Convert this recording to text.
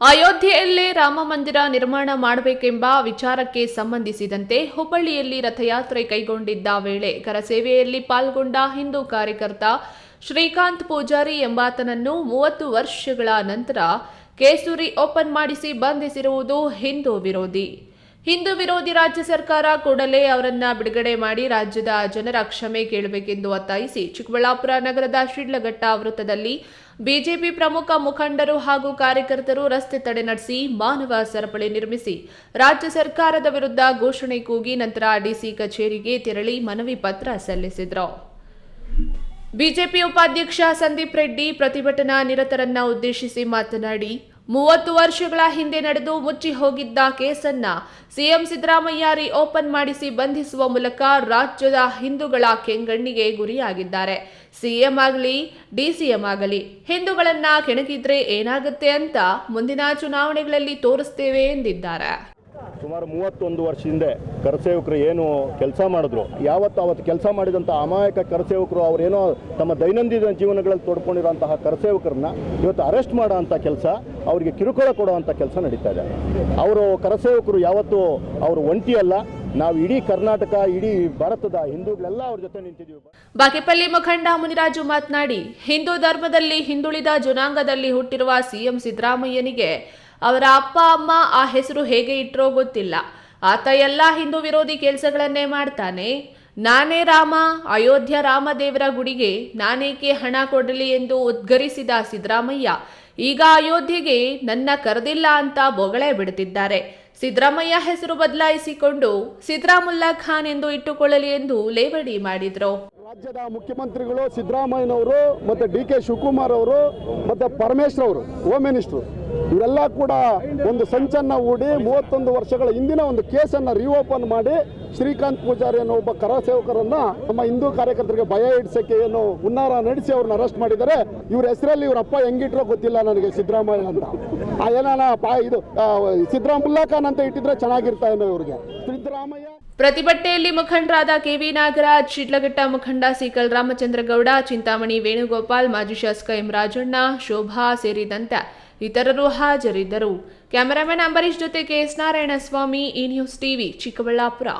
ಅಯೋಧ್ಯೆಯಲ್ಲೇ ರಾಮ ಮಂದಿರ ನಿರ್ಮಾಣ ಮಾಡಬೇಕೆಂಬ ವಿಚಾರಕ್ಕೆ ಸಂಬಂಧಿಸಿದಂತೆ ಹುಬ್ಬಳ್ಳಿಯಲ್ಲಿ ರಥಯಾತ್ರೆ ಕೈಗೊಂಡಿದ್ದ ವೇಳೆ ಕರಸೇವೆಯಲ್ಲಿ ಪಾಲ್ಗೊಂಡ ಹಿಂದೂ ಕಾರ್ಯಕರ್ತ ಶ್ರೀಕಾಂತ್ ಪೂಜಾರಿ ಎಂಬಾತನನ್ನು ಮೂವತ್ತು ವರ್ಷಗಳ ನಂತರ ಕೇಸೂರಿ ಓಪನ್ ಮಾಡಿಸಿ ಬಂಧಿಸಿರುವುದು ಹಿಂದೂ ವಿರೋಧಿ. ಹಿಂದೂ ವಿರೋಧಿ ರಾಜ್ಯ ಸರ್ಕಾರ ಕೂಡಲೇ ಅವರನ್ನ ಬಿಡುಗಡೆ ಮಾಡಿ ರಾಜ್ಯದ ಜನರ ಕ್ಷಮೆ ಕೇಳಬೇಕೆಂದು ಒತ್ತಾಯಿಸಿ ಚಿಕ್ಕಬಳ್ಳಾಪುರ ನಗರದ ಶಿಡ್ಲಘಟ್ಟ ವೃತ್ತದಲ್ಲಿ ಬಿಜೆಪಿ ಪ್ರಮುಖ ಮುಖಂಡರು ಹಾಗೂ ಕಾರ್ಯಕರ್ತರು ರಸ್ತೆ ತಡೆ ನಡೆಸಿ ಮಾನವ ಸರಪಳಿ ನಿರ್ಮಿಸಿ ರಾಜ್ಯ ಸರ್ಕಾರದ ವಿರುದ್ಧ ಘೋಷಣೆ ಕೂಗಿ ನಂತರ ಡಿಸಿ ಕಚೇರಿಗೆ ತೆರಳಿ ಮನವಿ ಪತ್ರ ಸಲ್ಲಿಸಿದರು. ಬಿಜೆಪಿ ಉಪಾಧ್ಯಕ್ಷ ಸಂದೀಪ್ ರೆಡ್ಡಿ ಪ್ರತಿಭಟನಾ ನಿರತರನ್ನ ಉದ್ದೇಶಿಸಿ ಮಾತನಾಡಿ ಮೂವತ್ತು ವರ್ಷಗಳ ಹಿಂದೆ ನಡೆದು ಮುಚ್ಚಿ ಹೋಗಿದ್ದ ಕೇಸನ್ನ ಸಿಎಂ ಸಿದ್ದರಾಮಯ್ಯ ರೀ ಓಪನ್ ಮಾಡಿಸಿ ಬಂಧಿಸುವ ಮೂಲಕ ರಾಜ್ಯದ ಹಿಂದೂಗಳ ಕೆಂಗಣ್ಣಿಗೆ ಗುರಿಯಾಗಿದ್ದಾರೆ. ಸಿಎಂ ಆಗಲಿ ಡಿಸಿಎಂ ಆಗಲಿ, ಹಿಂದೂಗಳನ್ನ ಕೆಣಕಿದ್ರೆ ಏನಾಗುತ್ತೆ ಅಂತ ಮುಂದಿನ ಚುನಾವಣೆಗಳಲ್ಲಿ ತೋರಿಸ್ತೇವೆ ಎಂದಿದ್ದಾರೆ. ಸುಮಾರು ಮೂವತ್ತೊಂದು ವರ್ಷ ಹಿಂದೆ ಕರಸೇವಕರು ಏನು ಕೆಲಸ ಮಾಡಿದ್ರು. ಯಾವತ್ತು ಅವತ್ತು ಕೆಲಸ ಮಾಡಿದಂಥ ಅಮಾಯಕ ಕರಸೇವಕರು ಅವರೇನೋ ತಮ್ಮ ದೈನಂದಿನ ಜೀವನಗಳಲ್ಲಿ ತೊಡ್ಕೊಂಡಿರೋಂತಹ ಕರಸೇವಕರನ್ನ ಇವತ್ತು ಅರೆಸ್ಟ್ ಮಾಡೋ ಅಂಥ ಕೆಲಸ, ಅವರಿಗೆ ಕಿರುಕುಳ ಕೊಡುವಂಥ ಕೆಲಸ ನಡೀತಾ ಇದೆ. ಅವರು ಕರಸೇವಕರು ಯಾವತ್ತು ಅವರು ಒಂಟಿ ಅಲ್ಲ, ನಾವು ಇಡೀ ಕರ್ನಾಟಕ, ಇಡೀ ಭಾರತದ ಹಿಂದೂಗಳೆಲ್ಲ ಅವ್ರ ಜೊತೆ ನಿಂತಿದ್ದೀವಿ. ಬಾಗೇಪಲ್ಲಿ ಮುಖಂಡ ಮುನಿರಾಜು ಮಾತನಾಡಿ, ಹಿಂದೂ ಧರ್ಮದಲ್ಲಿ ಹಿಂದುಳಿದ ಜನಾಂಗದಲ್ಲಿ ಹುಟ್ಟಿರುವ ಸಿಎಂ ಸಿದ್ದರಾಮಯ್ಯನಿಗೆ ಅವರ ಅಪ್ಪ, ಅಮ್ಮ ಆ ಹೆಸರು ಹೇಗೆ ಇಟ್ಟರೋ ಗೊತ್ತಿಲ್ಲ. ಆತ ಎಲ್ಲ ಹಿಂದೂ ವಿರೋಧಿ ಕೆಲಸಗಳನ್ನೇ ಮಾಡ್ತಾನೆ. ನಾನೇ ರಾಮ, ಅಯೋಧ್ಯ ರಾಮದೇವರ ಗುಡಿಗೆ ನಾನೇಕೆ ಹಣ ಕೊಡಲಿ ಎಂದು ಉದ್ಗರಿಸಿದ ಸಿದ್ದರಾಮಯ್ಯ, ಈಗ ಅಯೋಧ್ಯೆಗೆ ನನ್ನ ಕರೆದಿಲ್ಲ ಅಂತ ಬೊಗಳೆ ಬಿಡುತ್ತಿದ್ದಾರೆ ಸಿದ್ದರಾಮಯ್ಯ ಹೆಸರು ಬದಲಾಯಿಸಿಕೊಂಡು ಸಿದ್ದರಾಮುಲ್ಲಾ ಖಾನ್ ಎಂದು ಇಟ್ಟುಕೊಳ್ಳಲಿ ಎಂದು ಲೇವಡಿ ಮಾಡಿದ್ರು. ರಾಜ್ಯದ ಮುಖ್ಯಮಂತ್ರಿಗಳು ಸಿದ್ದರಾಮಯ್ಯನವರು, ಮತ್ತು ಡಿ ಕೆ ಶಿವಕುಮಾರ್ ಅವರು, ಮತ್ತು ಪರಮೇಶ್ವರ್ ಅವರು ಹೋಮ್ ಮಿನಿಸ್ಟ್ರು ಇವರೆಲ್ಲ ಕೂಡ ಒಂದು ಸಂಚನ್ನು ಹೂಡಿ ಮೂವತ್ತೊಂದು ವರ್ಷಗಳ ಹಿಂದಿನ ಒಂದು ಕೇಸನ್ನು ರಿಓಪನ್ ಮಾಡಿ ಶ್ರೀಕಾಂತ್ ಪೂಜಾರಿ ಅನ್ನೋ ಒಬ್ಬ ಕರ ಸೇವಕರನ್ನ ನಮ್ಮ ಹಿಂದೂ ಕಾರ್ಯಕರ್ತರಿಗೆ ಭಯ ಇಡ್ಸಕ್ಕೆ ಏನು ಹುನ್ನಾರ ನಡೆಸಿ ಅವ್ರನ್ನ ಅರೆಸ್ಟ್ ಮಾಡಿದ್ದಾರೆ. ಇವ್ರ ಹೆಸರಲ್ಲಿ ಇವ್ರ ಅಪ್ಪ ಹೆಂಗಿಟ್ರೋ ಗೊತ್ತಿಲ್ಲ ನನಗೆ ಸಿದ್ದರಾಮಯ್ಯ ಅಂತ. ಆ ಏನಾನ ಇದು ಸಿದ್ದರಾಮುಲ್ಲಾ ಖಾನ್ ಅಂತ ಇಟ್ಟಿದ್ರೆ ಚೆನ್ನಾಗಿರ್ತಾ ಏನೋ ಇವ್ರಿಗೆ. ಸಿದ್ದರಾಮಯ್ಯ ಪ್ರತಿಭಟನೆಯಲ್ಲಿ ಮುಖಂಡರಾದ ಕೆವಿ ನಾಗರಾಜ್, ಶಿಡ್ಲಘಟ್ಟ ಮುಖಂಡ ಸಿಕಲ್ ರಾಮಚಂದ್ರಗೌಡ, ಚಿಂತಾಮಣಿ ವೇಣುಗೋಪಾಲ್, ಮಾಜಿ ಶಾಸಕ ಎಂ ರಾಜಣ್ಣ, ಶೋಭಾ ಸೇರಿದಂತೆ ಇತರರು ಹಾಜರಿದ್ದರು. ಕ್ಯಾಮೆರಾಮನ್ ಅಂಬರೀಶ್ ಜೊತೆ KS Narayanaswamy E news TV Chikkaballapur.